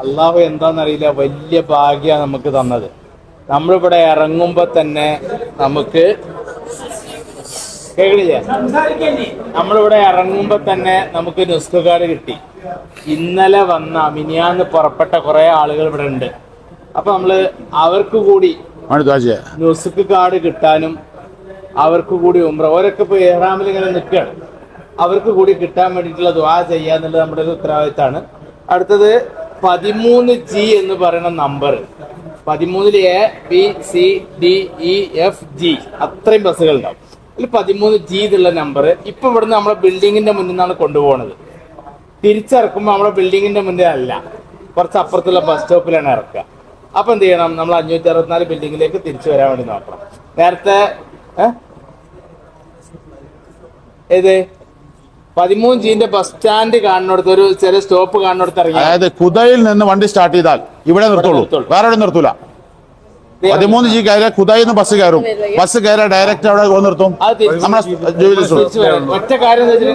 അള്ളാഹു എന്താണെന്നറിയില്ല വലിയ ഭാഗ്യമാണ് നമുക്ക് തന്നത്. നമ്മളിവിടെ ഇറങ്ങുമ്പോ തന്നെ നമുക്ക് കേൾക്കണില്ലേ നമ്മളിവിടെ ഇറങ്ങുമ്പോ തന്നെ നമുക്ക് നുസ്ക് കാർഡ് കിട്ടി. ഇന്നലെ വന്ന മിനിയാന്ന് പുറപ്പെട്ട കുറെ ആളുകൾ ഇവിടെ ഉണ്ട്. അപ്പൊ നമ്മൾ അവർക്ക് കൂടി നുസുക്ക് നുസ്ക് കാർഡ് കിട്ടാനും അവർക്ക് കൂടി ഉമ്ര ഓരൊക്കെ ഇപ്പൊ ഇഹ്റാമിൽ ഇങ്ങനെ നിൽക്കുകയാണ്. അവർക്ക് കൂടി കിട്ടാൻ വേണ്ടിയിട്ടുള്ള ദ്വാ ചെയ്യാന്നുള്ളത് നമ്മുടെ ഒരു ഉത്തരവാദിത്തമാണ്. അടുത്തത് പതിമൂന്ന് ജി എന്ന് പറയുന്ന നമ്പർ പതിമൂന്നിൽ A B C D E F G അത്രയും ബസ്സുകൾ ഉണ്ടാവും. അതിൽ പതിമൂന്ന് ജി എന്നുള്ള നമ്പർ ഇപ്പൊ ഇവിടുന്ന് നമ്മളെ ബിൽഡിങ്ങിന്റെ മുന്നിൽ നിന്നാണ് കൊണ്ടുപോകുന്നത് തിരിച്ചിറക്കുമ്പോൾ നമ്മളെ ബിൽഡിങ്ങിന്റെ മുന്നിൽ അല്ല. കുറച്ച് അപ്പുറത്തുള്ള ബസ് സ്റ്റോപ്പിലാണ് ഇറക്കുക. അപ്പൊ എന്ത് ചെയ്യണം? നമ്മൾ അഞ്ഞൂറ്റി അറുപത്തിനാല് ബിൽഡിങ്ങിലേക്ക് തിരിച്ചു വരാൻ വേണ്ടി നോക്കണം. നേരത്തെ? ഏത്? പതിമൂന്ന് ജീന്റെ ബസ് സ്റ്റാൻഡ് കാണുന്നിടത്ത് ഒരു ചെറിയ സ്റ്റോപ്പ് കാണുന്നിടത്ത് ഇറങ്ങി. അതായത് കുതയിൽ നിന്ന് വണ്ടി സ്റ്റാർട്ട് ചെയ്താൽ ഇവിടെ നിർത്തുള്ളൂ. വേറെ എവിടെ നിർത്തൂല. പതിമൂന്ന് ജി കയറിയ കുതായിൽ നിന്ന് ബസ് കയറും. ബസ് കയറിയ ഡയറക്റ്റ് അവിടെ നിർത്തും. നമ്മുടെ ജോലി ഒറ്റ കാര്യം എന്താ വെച്ചാൽ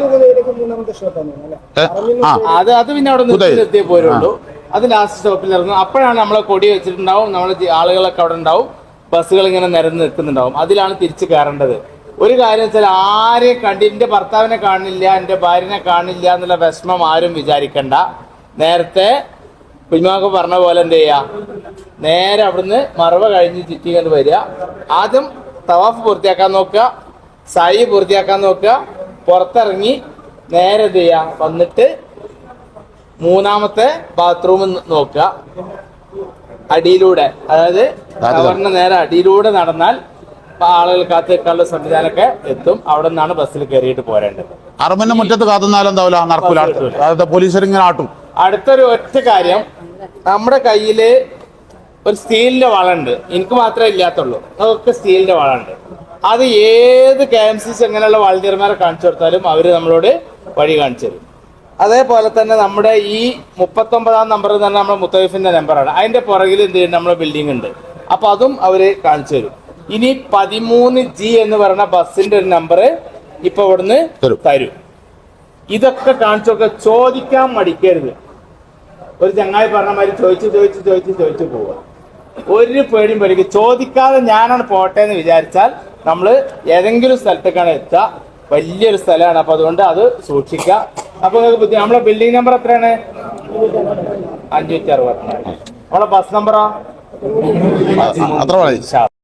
ആ. അത് അത് പിന്നെ അവിടെ നിർത്തിയേ പോരുള്ളൂ. അത് ലാസ്റ്റ് സ്റ്റോപ്പിൽ ഇറങ്ങും. അപ്പോഴാണ് നമ്മളെ കൊടി വെച്ചിട്ടുണ്ടാവും. നമ്മളെ ആളുകളൊക്കെ അവിടെ ഉണ്ടാവും. ബസ്സുകൾ ഇങ്ങനെ നിരന്ന് നിൽക്കുന്നുണ്ടാവും. അതിലാണ് തിരിച്ചു കയറേണ്ടത്. ഒരു കാര്യം വെച്ചാൽ ആരെയും കണ്ടി എന്റെ ഭർത്താവിനെ കാണില്ല എന്റെ ഭാര്യനെ കാണില്ല എന്നുള്ള വിഷമം ആരും വിചാരിക്കണ്ട. നേരത്തെ കുഞ്ഞുമാക്ക് പറഞ്ഞ പോലെ എന്ത് ചെയ്യാ? നേരെ അവിടുന്ന് മറവ കഴിഞ്ഞ് ചുറ്റി കണ്ട് വരിക. ആദ്യം തവാഫ് പൂർത്തിയാക്കാൻ നോക്കുക സായി പൂർത്തിയാക്കാൻ നോക്കുക പുറത്തിറങ്ങി നേരെ എന്ത് ചെയ്യാ? വന്നിട്ട് മൂന്നാമത്തെ ബാത്റൂമിൽ നോക്കുക. അടിയിലൂടെ അതായത് നേരെ അടിയിലൂടെ നടന്നാൽ ആളുകൾ കാത്തു നിൽക്കാനുള്ള സംവിധാനമൊക്കെ എത്തും. അവിടെ നിന്നാണ് ബസ്സിൽ കയറിയിട്ട് പോരേണ്ടത്. അറബിന്റെ മുറ്റത്ത് കാത്തുന്നാലും എന്താവില്ല? നടക്കൂല. ആട്ടും. അടുത്തൊരു ഒറ്റ കാര്യം. നമ്മുടെ കയ്യിൽ ഒരു സ്റ്റീലിന്റെ വളണ്ട്. എനിക്ക് മാത്രമേ ഇല്ലാത്തുള്ളൂ. അതൊക്കെ സ്റ്റീലിന്റെ വളണ്ട്. അത് ഏത് കെ എം സി സി അങ്ങനെയുള്ള വളണ്ടിയർമാരെ കാണിച്ചു കൊടുത്താലും അവർ നമ്മളോട് വഴി കാണിച്ചു തരും. അതേപോലെ തന്നെ നമ്മുടെ ഈ മുപ്പത്തൊമ്പതാം നമ്പർ തന്നെ പറഞ്ഞാൽ നമ്മുടെ മുത്തൈഫിന്റെ നമ്പറാണ്. അതിന്റെ പുറകിൽ എന്ത് ചെയ്യും നമ്മുടെ ബിൽഡിംഗ് ഉണ്ട്. അപ്പൊ അതും അവർ കാണിച്ചു തരും. ഇനി പതിമൂന്ന് ജി എന്ന് പറയുന്ന ബസ്സിന്റെ ഒരു നമ്പർ ഇപ്പൊ ഇവിടുന്ന് തരും. ഇതൊക്കെ കാണിച്ചൊക്കെ ചോദിക്കാൻ മടിക്കരുത്. ഒരു ചങ്ങായി പറഞ്ഞ മാതിരി ചോദിച്ചു ചോദിച്ചു ചോദിച്ചു ചോദിച്ചു പോവുക. ഒരു പേടിയും പേടിക്കും ചോദിക്കാതെ ഞാനാണ് പോട്ടെ എന്ന് വിചാരിച്ചാൽ നമ്മൾ ഏതെങ്കിലും സ്ഥലത്തേക്കാണ് എത്തുക. വലിയൊരു സ്ഥലമാണ്. അപ്പൊ അതുകൊണ്ട് അത് സൂക്ഷിക്കുക. അപ്പൊ നിങ്ങൾക്ക് ബുദ്ധി നമ്മളെ ബിൽഡിംഗ് നമ്പർ എത്രയാണ്? അഞ്ഞൂറ്റി അറുപത്തിനാല്. നമ്മളെ ബസ് നമ്പറോ അത്ര